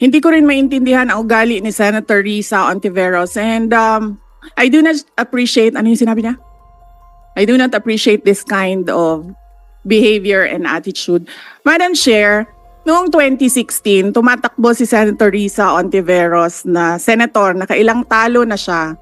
hindi ko rin maintindihan ang ugali ni Senator Risa Ontiveros and um, I do not appreciate, ano yung sinabi niya? I do not appreciate this kind of behavior and attitude. Madam Chair, noong 2016, tumatakbo si Senator Risa Ontiveros na senator, nakailang talo na siya.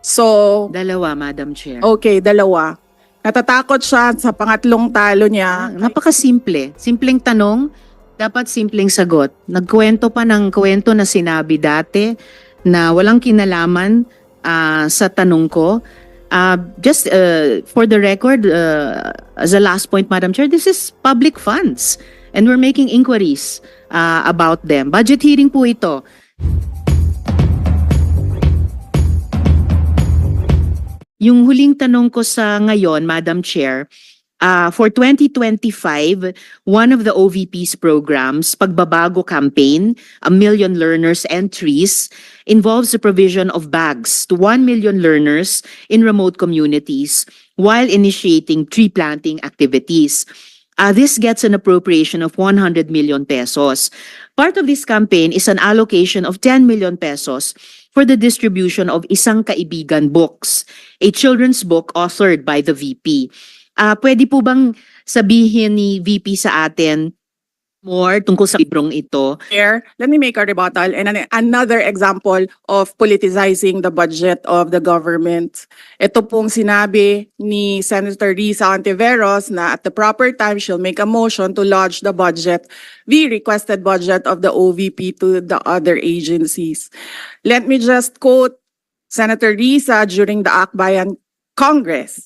So, Dalawa, Madam Chair. okay, dalawa. Natatakot siya sa pangatlong talo niya. Ah, napakasimple. Simpleng tanong, dapat simpleng sagot. Nagkwento pa ng kwento na sinabi dati na walang kinalaman ah, sa tanong ko. Ah, just uh, for the record, uh, as a last point, Madam Chair, this is public funds and we're making inquiries ah, about them. Budget hearing po ito. Yung huling tanong ko sa ngayon, Madam Chair, uh, for 2025, one of the OVP's programs, Pagbabago Campaign, A Million Learners Entries, involves the provision of bags to 1 million learners in remote communities while initiating tree planting activities. Uh, this gets an appropriation of 100 million pesos. Part of this campaign is an allocation of 10 million pesos for the distribution of Isang Kaibigan books, a children's book authored by the VP. Ah, pwede po bang sabihin ni VP sa atin more tungkol sa librong ito? Chair, let me make a rebuttal and an- another example of politicizing the budget of the government. Ito pong sinabi ni Senator Risa Ontiveros na at the proper time she'll make a motion to lodge the budget, the requested budget of the OVP to the other agencies. Let me just quote Senator Risa during the Akbayan Congress.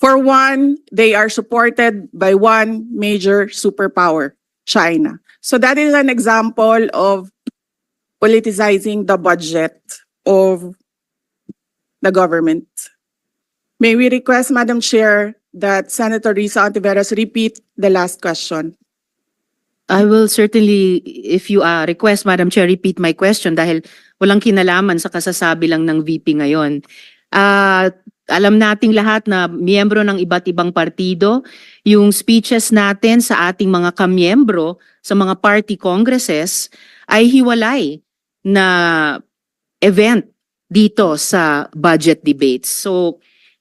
For one, they are supported by one major superpower, China. So that is an example of politicizing the budget of the government. May we request, Madam Chair, that Senator Risa Ontiveros repeat the last question. I will certainly, if you uh, request, Madam Chair, repeat my question dahil walang kinalaman sa kasasabi lang ng VP ngayon. Ah, alam nating lahat na miyembro ng iba't ibang partido, yung speeches natin sa ating mga kamiyembro sa mga party congresses ay hiwalay na event dito sa budget debates. So,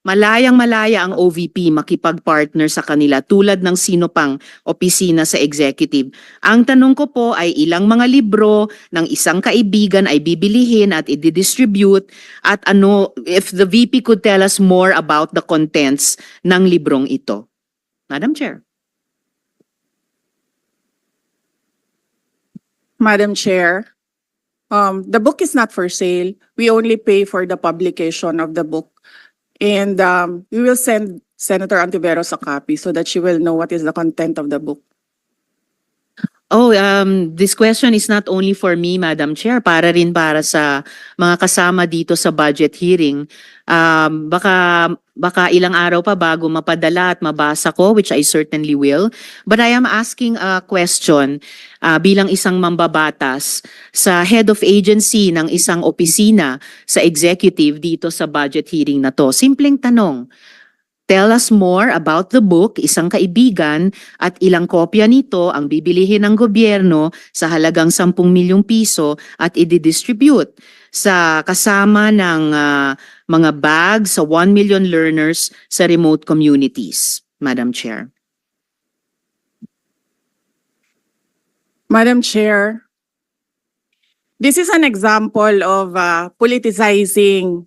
malayang malaya ang OVP makipag-partner sa kanila tulad ng sino pang opisina sa executive. Ang tanong ko po ay ilang mga libro ng isang kaibigan ay bibilihin at i-distribute at ano if the VP could tell us more about the contents ng librong ito. Madam Chair. Madam Chair, um, the book is not for sale. We only pay for the publication of the book. And um, we will send Senator Antiveros a copy so that she will know what is the content of the book. Oh, um, this question is not only for me, Madam Chair, para rin para sa mga kasama dito sa budget hearing. Um, baka, baka ilang araw pa bago mapadala at mabasa ko, which I certainly will. But I am asking a question uh, bilang isang mambabatas sa head of agency ng isang opisina sa executive dito sa budget hearing na to. Simpleng tanong, Tell us more about the book, Isang Kaibigan, at ilang kopya nito ang bibilihin ng gobyerno sa halagang 10 milyong piso at i-distribute sa kasama ng ah, mga bag sa 1 million learners sa remote communities, Madam Chair. Madam Chair, this is an example of uh, politicizing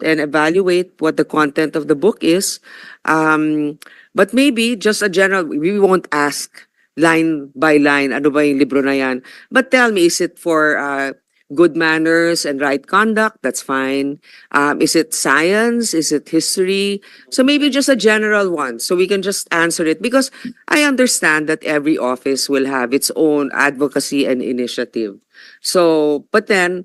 and evaluate what the content of the book is. Um, but maybe just a general, we won't ask line by line, ano ba yung libro na yan. But tell me, is it for uh, good manners and right conduct? That's fine. Um, is it science? Is it history? So maybe just a general one, so we can just answer it. Because I understand that every office will have its own advocacy and initiative. So, but then,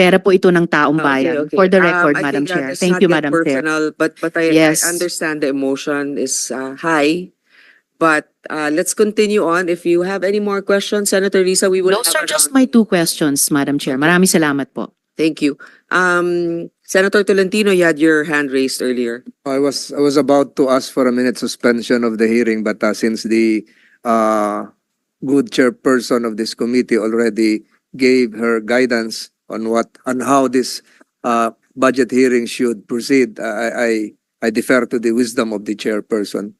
Pera po ito ng taong Okay, bayan. okay. For the Um, record, I Madam Chair. Thank you, Madam Chair. personal, But, but I, Yes. I understand the emotion is uh, high. But uh, let's continue on. If you have any more questions, Senator Risa, we will Those have are just my two questions, Madam Chair. Maraming salamat po. Thank you. Um, Senator Tolentino, you had your hand raised earlier. I was I was about to ask for a minute suspension of the hearing, but uh, since the uh, good chairperson of this committee already gave her guidance on what on how this uh, budget hearing should proceed, I, I I defer to the wisdom of the chairperson.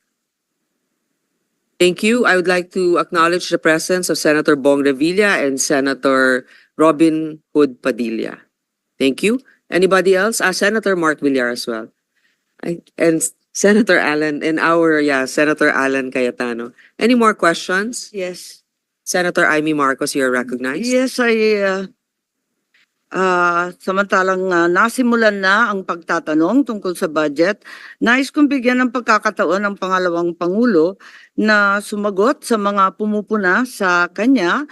Thank you. I would like to acknowledge the presence of Senator Bong Revilla and Senator Robin Hood Padilla. Thank you. Anybody else? Ah, Senator Mark Villar as well. I, and Senator Allen and our, yeah, Senator Allen Cayetano. Any more questions? Yes. Senator Amy Marcos, you're recognized. Yes, I, uh, ah, samantalang ah, nasimulan na ang pagtatanong tungkol sa budget, nais kong bigyan ng pagkakataon ng pangalawang Pangulo na sumagot sa mga pumupuna sa kanya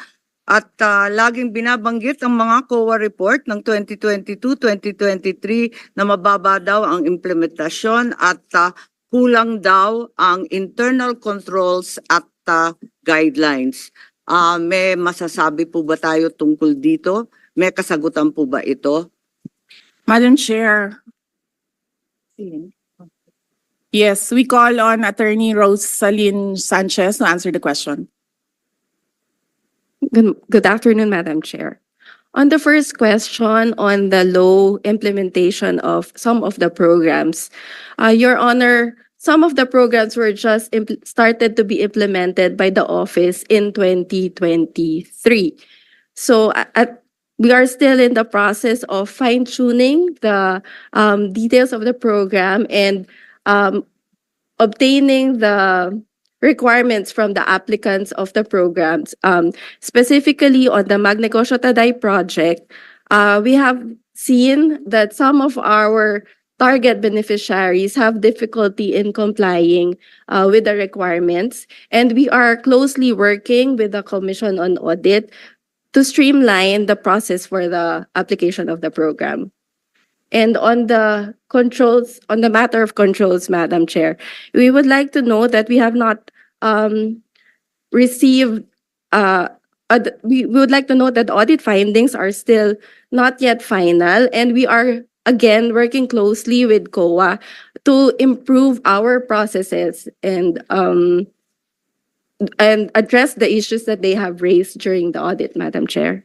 at ah, laging binabanggit ang mga COA report ng 2022-2023 na mababa daw ang implementasyon at ah, kulang daw ang internal controls at ah, guidelines. Ah, may masasabi po ba tayo tungkol dito? May kasagutan po ba ito? Madam Chair, yes, we call on Attorney Rosalyn Sanchez to answer the question. Good, good afternoon, Madam Chair. On the first question on the low implementation of some of the programs, uh, Your Honor, some of the programs were just impl- started to be implemented by the office in 2023. So at, we are still in the process of fine tuning the um, details of the program and um, obtaining the requirements from the applicants of the programs. Um, specifically on the Magnegosyo Taday project, uh, we have seen that some of our target beneficiaries have difficulty in complying uh, with the requirements. And we are closely working with the Commission on Audit to streamline the process for the application of the program. And on the controls, on the matter of controls, Madam Chair, we would like to know that we have not um, received, uh, we we would like to know that audit findings are still not yet final, and we are again working closely with COA to improve our processes and um, and address the issues that they have raised during the audit, Madam Chair.